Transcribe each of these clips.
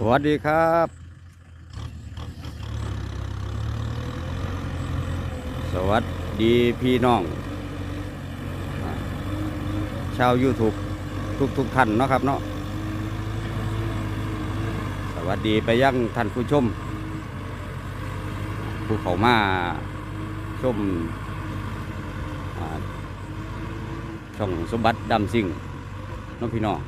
สวัสดีครับ สวัสดีพี่น้อง ชาว YouTube ทุกทุกท่านเนาะครับเนาะสวัสดีไปยังท่านผู้ชม ผู้เขามาชมช่องสมบัติดำสิ่งน้องพี่น้อง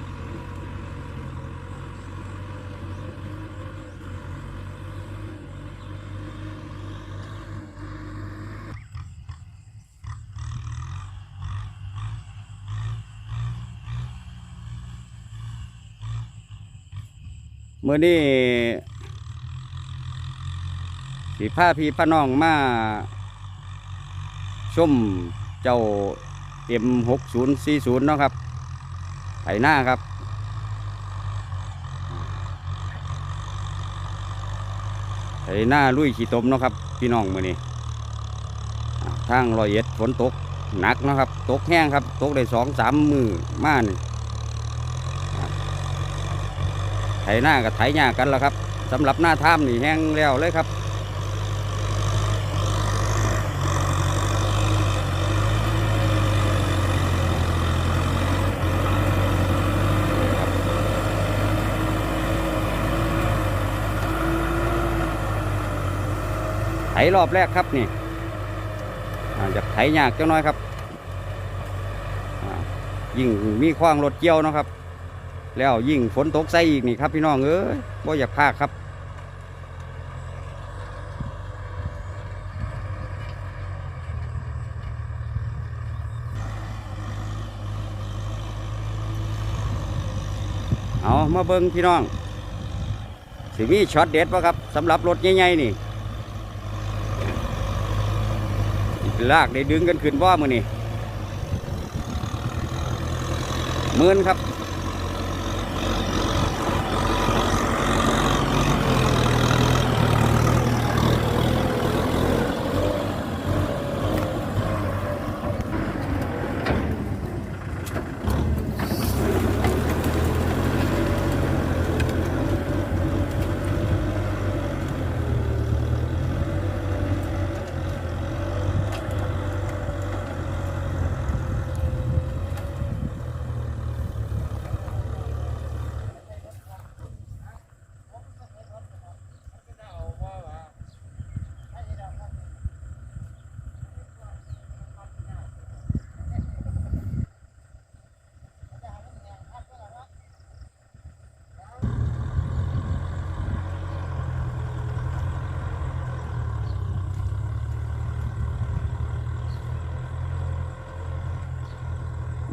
มื่อนี้สีผ้าพี่พระน้องมาชมเจ้าเอ็มหกศูนย์สี่ศูนย์เนาะครับไถหน้าครับ ไถหน้าลุยขี้ตมเนาะครับ พี่น้องมื่อนี้อ่าทางรอยเอ็ดฝนตกหนักเนาะครับ ตกแห้งครับ ตกได้สองสามมือมานี่ ไถหน้ากับไถหญ้ากันแล้วครับสำหรับหน้าถ้ำนี่แห้งแล้วเลยครับไถรอบแรกครับนี่อ่าจะไถหยากจังน้อยครับยิ่งมีขว้างรถเกี่ยวนะครับ แล้วยิ่งฝนตกใส่อีกนี่ครับพี่น้องเอ้ยบ่อยากพากครับ เอามาเบิ่งพี่น้อง สิมีช็อตเด็ดปะครับสำหรับรถใหญ่ๆนี่ลากได้ดึงกันขึ้นว่ามือนี่หมื่นครับ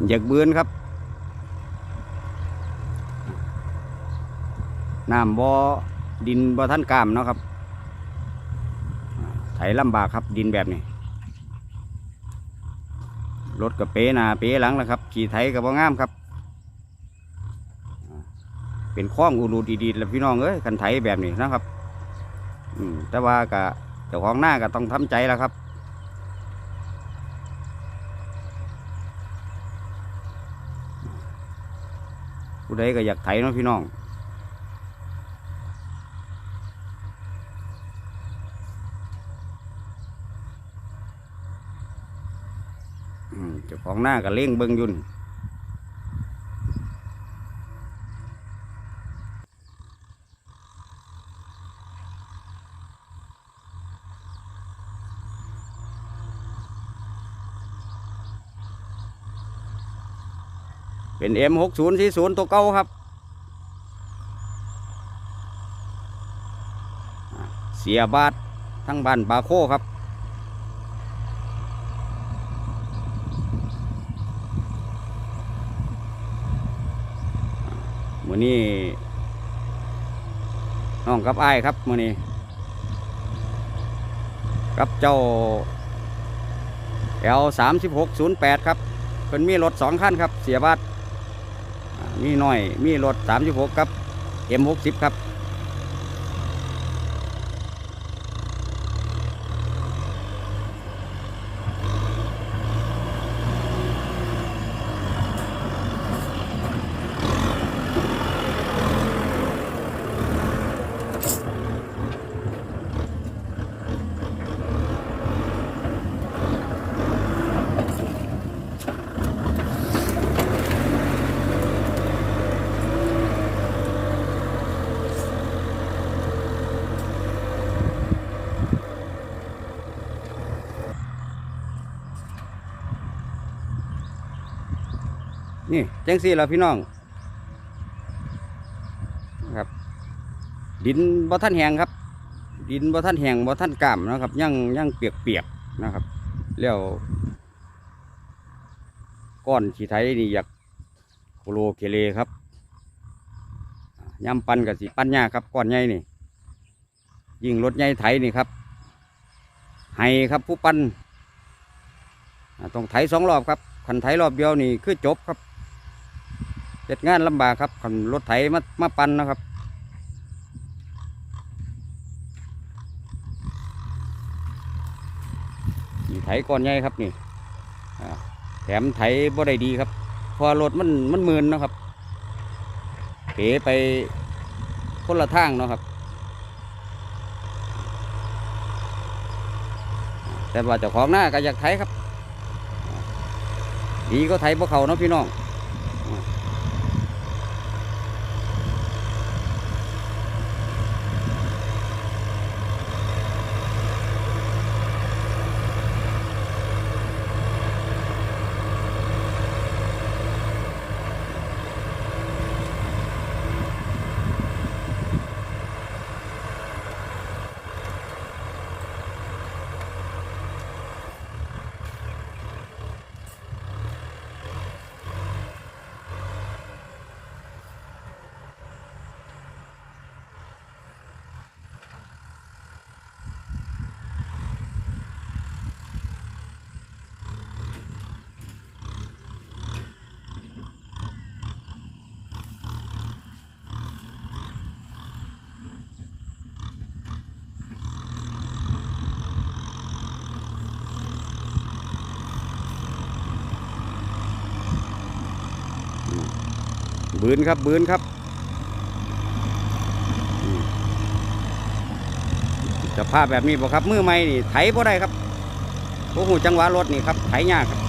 อยากเบือนครับน้ำบ่อดินบ่ท่านกามเนาะครับไถลำบากครับดินแบบนี้รถกับเป๋หนาเป๋หลังแล้วครับ ขี่ไถกับบ่งามครับ เป็นคล้องอูรูดีๆแล้วพี่น้องเอ้ยคันไถแบบนี้นะครับอืมแต่ว่ากะเจ้าของหน้าก็ต้องทำใจแล้วครับ ใดก็อยากไถเนาะพี่น้องเจ้าของหน้าก็เล่งเบิงอยุน เป็น M 6 0 4 0ตัวเก่าครับ เสียบาททั้งบ้านบาโคครับมือนี้น้องกับไอ้ายครับมือนี้กับเจ้า L สามสิบหกศูนย์แปดครับเป็นมีรถสองคันครับ เสียบัตร มีน้อย มีรถสามสิบหกครับ M หกสิบครับ นี่ จังสี่ละพี่น้องครับ ดินบ่ท่านแหงครับ ดินบ่ท่านแหงบ่ท่านกล้ามนะครับยังยังเปียกๆนะครับแล้วก้อนขี้ไทยนี่อยากโคโลเคเลครับย่ำปันกับสีปั้นยาครับก้อนใหญ่นี่ ยิ่งรถใหญ่ไถนี่ครับไห้ครับผู้ปั้นต้องไถสองรอบครับขันไถรอบเดียวนี่คือจบครับ เจ็ดงานลำบากครับขันรถไถมามาปั้นนะครับนี่ไถก้อนใหญ่ครับนี่แถมไถบ่ได้ดีครับพอรถมันมันมืนนะครับเป๋ไปคนละทางเนาะครับ แต่ว่าเจ้าของหน้าก็อยากไถครับอ่าดีก็ไถพวกเขาเนาะพี่น้อง บืนครับบืนครับ สภาพแบบนี้บ่ครับ มือไม่นี่ไถบ่ได้ครับโอ้โหจังหวะรถนี่ครับไถยากครับ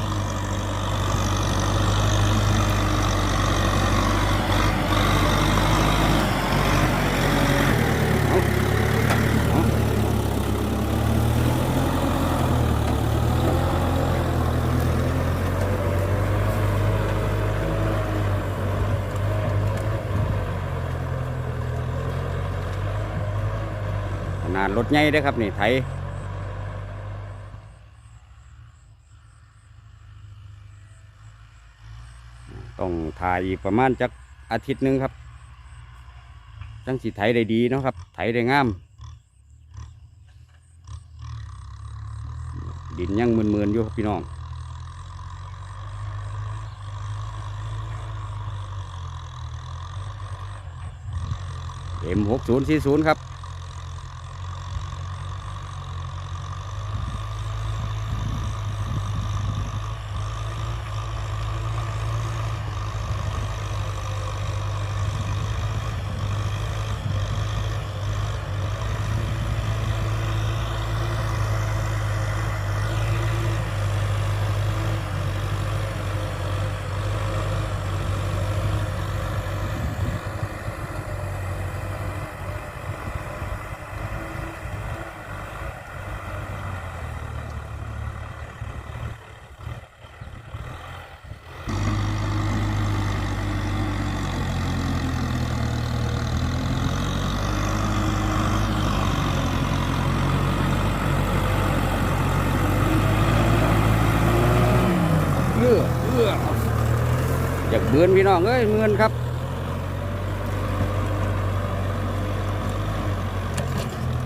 เอาเอาขนาด รถใหญ่ด้อครับนี่ไถต้องถ่ายอีกประมาณจักอาทิตย์นึงครับ จังสิไถได้ดีเนาะครับ ไถได้งาม ดินยังมืนๆอยู่ครับพี่น้องเอ็มหกศูนย์สี่ศูนย์ครับ เบือนพี่น้องเอ้ยเมือนครับ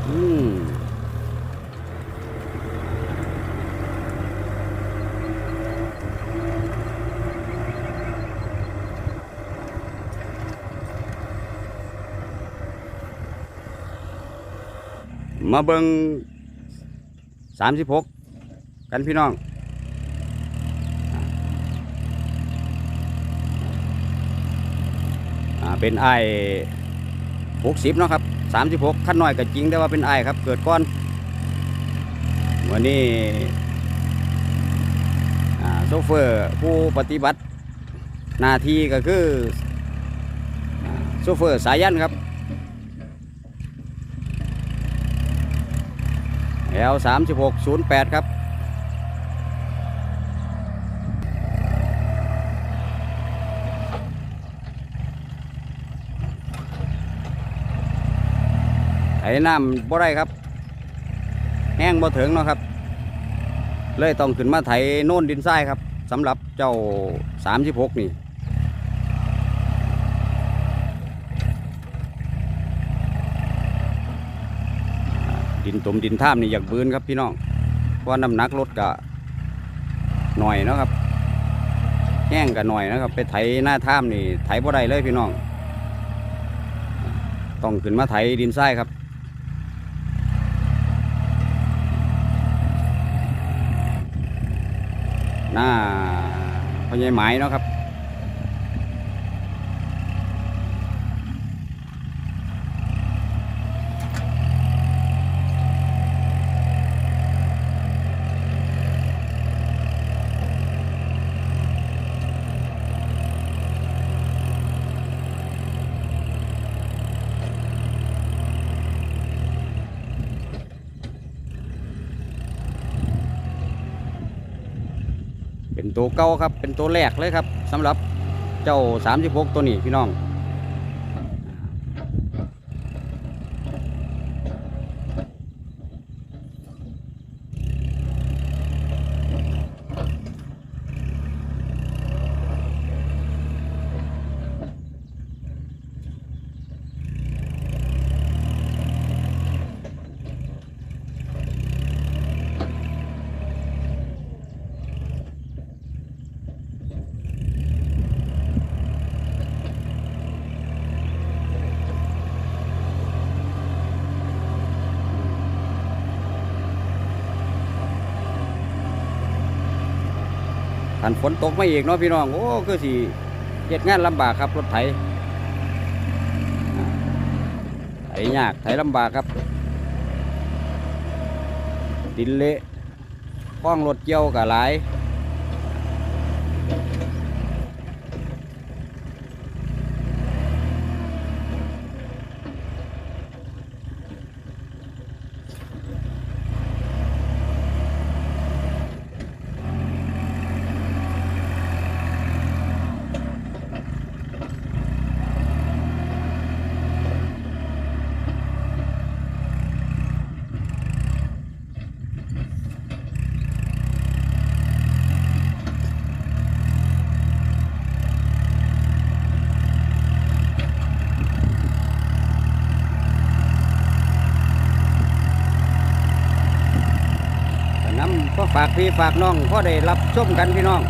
อืมมาเบิงสามสิบหกกันพี่น้อง อ่า เป็นไอ้หกสิบเนาะครับสามสิบหกขั้นน้อยก็จริงแต่ว่าเป็นไอ้ครับ เกิดก้อนวันนี้โซเฟอร์ผู้ปฏิบัติหน้าที่ก็คือโซเฟอร์สายันครับแอลสามสิบหกศูนย์แปดครับ ไถน้ำบ่ได้ครับ แห้งบ่ถึงเนาะครับ เลยต้องขึ้นมาไถโน่นดินทรายครับสำหรับเจ้า36นี่ดินตมดินท่ามนี่อยากบืนครับพี่น้องเพราะน้ำหนักรถก็หน่อยเนาะครับแห้งก็หน่อยนะครับ ไปไถหน้าท่ามนี่ไถบ่ได้เลยพี่น้อง ต้องขึ้นมาไถดินทรายครับ หน้าพญายไหมเนาะครับ ตัวเก่าครับ เป็นตัวแรกเลยครับสำหรับเจ้า 36 ตัวนี้พี่น้อง ทันฝนตกไมาอีกเนาะพี่น้อง โอ้คือสิเฮ็ดงานลำบากครับรถไถไถยากไถลำบากครับ ดินเละป้องรถเกี่ยวกับหลาย พี่ฝากน้องพ่อได้รับชมกันพี่น้อง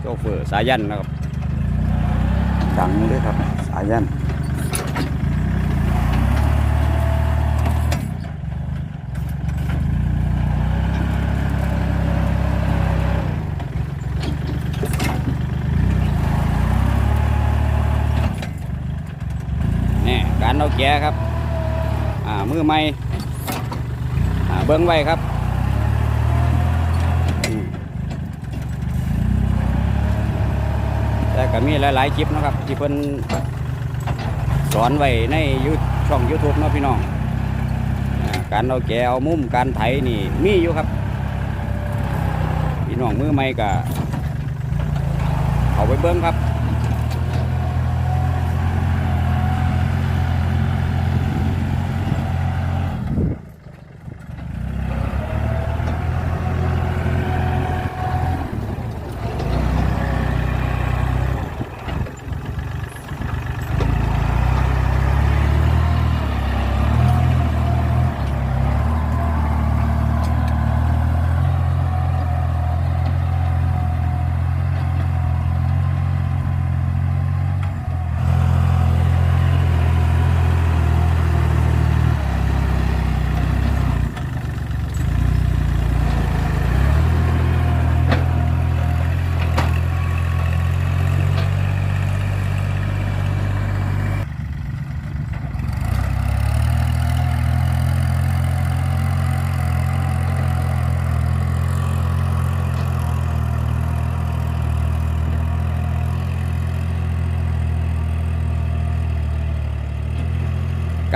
โชเฟอร์สายันนะครับดังเลยครับ สายันนี่การเอา แกะครับ อ่า มือใหม่อ่า เบิ้งไว้ครับแต่ก็มีหลายๆคลิปนะครับ ที่เพิ่นสอนไว้ในยูช่อง YouTube เนาะพี่น้องอการเอาแกะเอามุมการไถนี่ มีอยู่ครับ พี่น้องมือใหม่ก็เอาไปเบิ้งครับ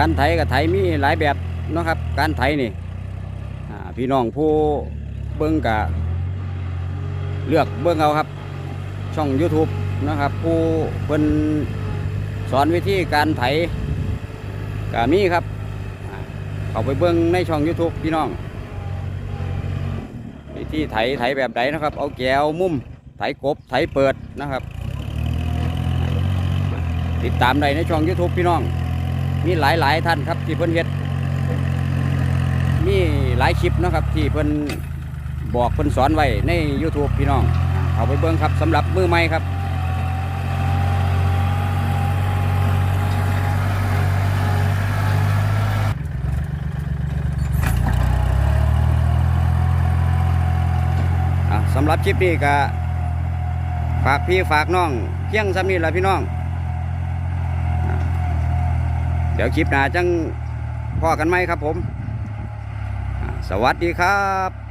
การไถกับไถมีหลายแบบนะครับ การไถนี่พี่น้องผู้เบิ่งกะเลือกเบิ่งเอาครับ ช่อง YouTube นะครับ ผู้เพิ่นสอนวิธีการไถกะมีครับ เข้าไปเบิ่งในช่อง YouTube พี่น้อง วิธีไถไถแบบไหนนะครับ เอาแก้วมุมไถกบไถเปิดนะครับ ติดตามได้ในช่อง YouTube พี่น้อง มีหลายหลายๆท่านครับที่เพิ่นเฮ็ดมีหลายคลิปนะครับที่เพิ่นบอกเพิ่นสอนไว้ใน YouTube พี่น้อง เอาไปเบิ่งครับสำหรับมือใหม่ครับสำหรับคลิปนี้ก็ฝากพี่ฝากน้องเพียงซ้ำนี้แหละพี่น้อง เดี๋ยวคลิปหน้าจังพ่อกันไหมครับผม สวัสดีครับ